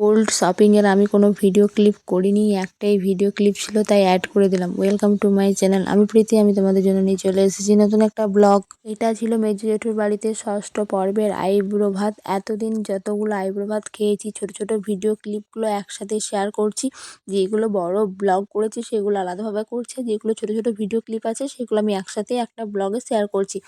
Gold শপিংয়ের আমি কোনো ভিডিও ক্লিপ করিনি, একটাই ভিডিও ক্লিপ ছিল, তাই অ্যাড করে দিলাম। ওয়েলকাম টু মাই চ্যানেল আমি প্রীতি, আমি তোমাদের জন্য নিয়ে চলে এসেছি নতুন একটা ব্লগ এটা ছিল মেজু জেঠুর বাড়িতে ষষ্ঠ পর্বের আইব্রো ভাত। এতদিন যতগুলো আইব্রো ভাত খেয়েছি, ছোট ছোট ভিডিও ক্লিপগুলো একসাথে শেয়ার করছি, যেগুলো বড় ব্লগ করেছি, সেগুলো আলাদাভাবে করছি, যেগুলো ছোট ছোট ভিডিও ক্লিপ আছে, সেগুলো আমি একসাথে একটা ব্লগে শেয়ার করছি।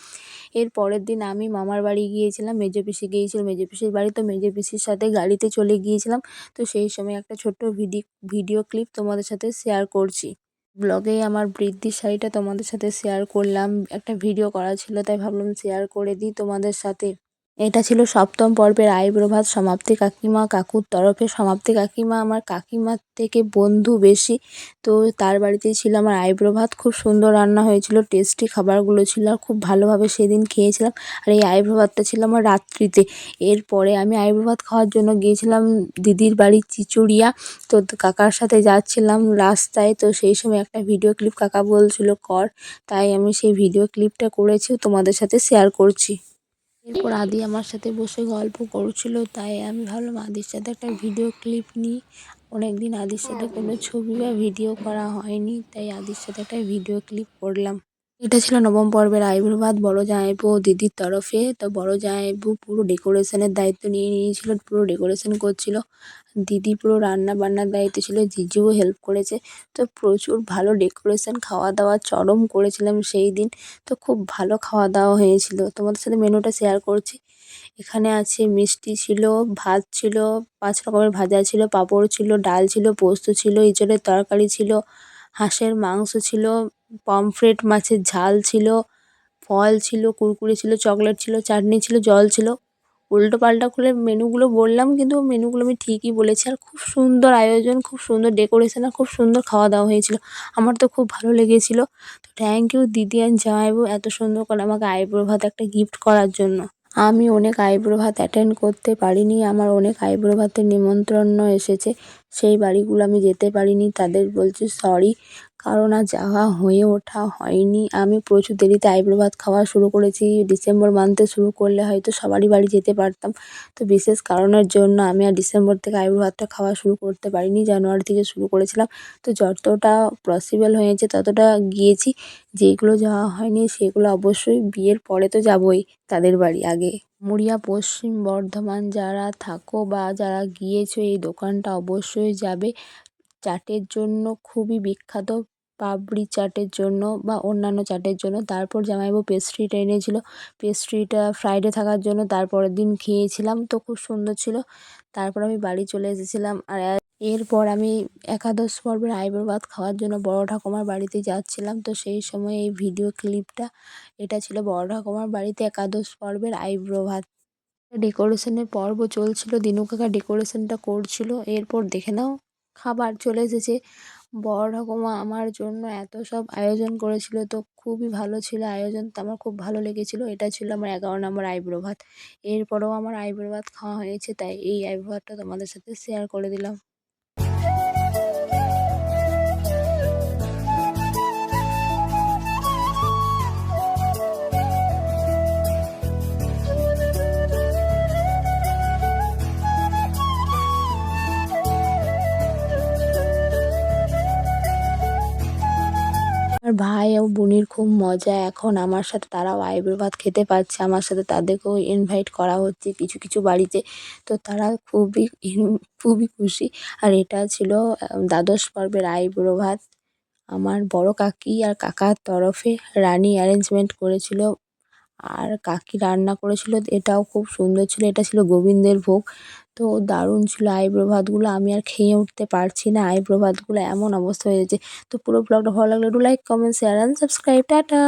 এর পরের দিন আমি মামার বাড়ি গিয়েছিলাম, মেজো পিসি গিয়েছিল, মেজো পিসির বাড়ি তো মেজো পিসির সাথে গাড়িতে চলে গিয়েছিলাম। তো সেই সময় একটা ছোট্ট ভিডি, ভিডিও ক্লিপ তোমাদের সাথে শেয়ার করছি। ব্লগে আমার বৃদ্ধির শাড়িটা তোমাদের সাথে শেয়ার করলাম। একটা ভিডিও করা ছিল, তাই ভাবলাম শেয়ার করে দিই তোমাদের সাথে। এটা ছিল সপ্তম পর্বের আইব্রো ভাত সমাপ্তি কাকিমা কাকুর তরফে। সমাপ্তি কাকিমা আমার কাকিমার থেকে বন্ধু বেশি। তো তার বাড়িতেই ছিল আমার আইব্রো ভাত খুব সুন্দর রান্না হয়েছিল, টেস্টি খাবারগুলো ছিল খুব ভালোভাবে সেদিন খেয়েছিলাম। আর এই আইব্রো ভাতটা ছিল আমার রাত্রিতে। এরপরে আমি আইব্রো ভাত খাওয়ার জন্য গিয়েছিলাম দিদির বাড়ি চিচুড়িয়া। তো কাকার সাথে যাচ্ছিলাম রাস্তায়। তো সেই সময় একটা ভিডিও ক্লিপ কাকা বলছিল, কর। তাই আমি সেই ভিডিও ক্লিপটা করেছি, তোমাদের সাথে শেয়ার করছি। এরপর আদি আমার সাথে বসে গল্প করছিল, তাই আমি ভাবলাম আদির সাথে একটা ভিডিও ক্লিপ নিই। অনেক দিন আদির সাথে কোনো ছবি বা ভিডিও করা হয়নি, তাই আদির সাথে একটা ভিডিও ক্লিপ করলাম। এটা ছিল নবম পর্বের ভাত বড় ও দিদির তরফে। তো বড় জামাইবু পুরো ডেকোরেশনের দায়িত্ব নিয়ে নিয়েছিল, পুরো ডেকোরেশন করছিল। দিদি পুরো রান্না বান্নার দায়িত্ব ছিল, জিজুও হেল্প করেছে। তো প্রচুর ভালো ডেকোরেশন খাওয়া দাওয়া চরম করেছিলাম সেই দিন। তো খুব ভালো খাওয়া দাওয়া হয়েছিল। তোমাদের সাথে মেনুটা শেয়ার করছি। এখানে আছে মিষ্টি ছিল, ভাত ছিল, পাঁচ রকমের ভাজা ছিল, পাঁপড় ছিল, ডাল ছিল, পোস্ত ছিল ইঁচড়ের তরকারি ছিল, হাঁসের মাংস ছিল পমফ্রেট মাছের ঝাল ছিল, ফল ছিল, কুরকুরে ছিল চকলেট ছিল, চাটনি ছিল, জল ছিল। উল্টো পাল্টা করে মেনুগুলো বললাম, কিন্তু মেনুগুলো আমি ঠিকই বলেছি। আর খুব সুন্দর আয়োজন, খুব সুন্দর ডেকোরেশন আর খুব সুন্দর খাওয়া দাওয়া হয়েছিল। আমার তো খুব ভালো লেগেছিল। তো থ্যাংক ইউ দিদি অ্যান্ড জামাইবাবু এত সুন্দর করে আমাকে আইব্রো ভাত একটা গিফট করার জন্য। আমি অনেক আইব্রো ভাত অ্যাটেন্ড করতে পারিনি, আমার অনেক আইব্রো ভাতের নিমন্ত্রণও এসেছে। সেই বাড়িগুলো আমি যেতে পারিনি। তাদের বলছি সরি কারণ আর যাওয়া হয়ে ওঠা হয়নি। আমি প্রচুর দেরিতে আইব্রো ভাত খাওয়া শুরু করেছি। ডিসেম্বর মান্থে শুরু করলে হয়তো সবারই বাড়ি যেতে পারতাম। তো বিশেষ কারণের জন্য আমি আর ডিসেম্বর থেকে আইব্রো ভাতটা খাওয়া শুরু করতে পারিনি। জানুয়ারি থেকে শুরু করেছিলাম। তো যতটা পসিবল হয়েছে ততটা গিয়েছি। যেগুলো যাওয়া হয়নি সেগুলো অবশ্যই বিয়ের পরে তো যাবই তাদের বাড়ি আগে। মুড়িয়া, পশ্চিম বর্ধমান যারা থাকো বা যারা গিয়েছো, এই দোকানটা অবশ্যই যাবে। চাটের জন্য খুবই বিখ্যাত পাপড়ি চাটের জন্য বা অন্যান্য চাটের জন্য। তারপর জামাইবাবু পেস্ট্রিটা এনেছিলো। পেস্ট্রিটা ফ্রাইডে থাকার জন্য তারপরের দিন খেয়েছিলাম, তো খুব সুন্দর ছিল। তারপর আমি বাড়ি চলে এসেছিলাম আর এরপর আমি একাদশ পর্বের আইব্রো ভাত খাওয়ার জন্য বড় ঠাকুমার বাড়িতে যাচ্ছিলাম। তো সেই সময় এই ভিডিও ক্লিপটা, এটা ছিল বড় ঠাকুমার বাড়িতে একাদশ পর্বের আইব্রো ভাত। ডেকোরেশনের পর্ব চলছিল, দিনু কাকা ডেকোরেশনটা করছিল। এরপর দেখে নাও, খাবার চলে এসেছে। বড় ঠাকুমা আমার জন্য এত সব আয়োজন করেছিল, তো খুবই ভালো ছিল আয়োজন। তো আমার খুব ভালো লেগেছিলো, এটা ছিল আমার এগারো নম্বর আইব্রো ভাত। এরপরেও আমার আইব্রো ভাত খাওয়া হয়েছে, তাই এই আইব্রো ভাতটা তোমাদের সাথে শেয়ার করে দিলাম। আমার ভাই ও বোনের খুব মজা। এখন আমার সাথে তারাও আইব্রো ভাত খেতে পারছে। আমার সাথে তাদেরকেও ইনভাইট করা হচ্ছে কিছু কিছু বাড়িতে। তো তারা খুবই খুবই খুশি। আর এটা ছিল দ্বাদশ পর্বের আইব্রো ভাত। আমার বড় কাকি আর কাকার তরফে রানি অ্যারেঞ্জমেন্ট করেছিল। আর কাকি রান্না করেছিল, এটাও খুব সুন্দর ছিল। এটা ছিল গোবিন্দের ভোগ। তো দারুণ ছিল আইব্রো ভাতগুলো আমি আর খেয়ে উঠতে পারছি না। আইব্রো ভাতগুলো এমন অবস্থা হয়েছে তো পুরো ব্লগটা ভালো লাগলে একটু like comment share and subscribe tata!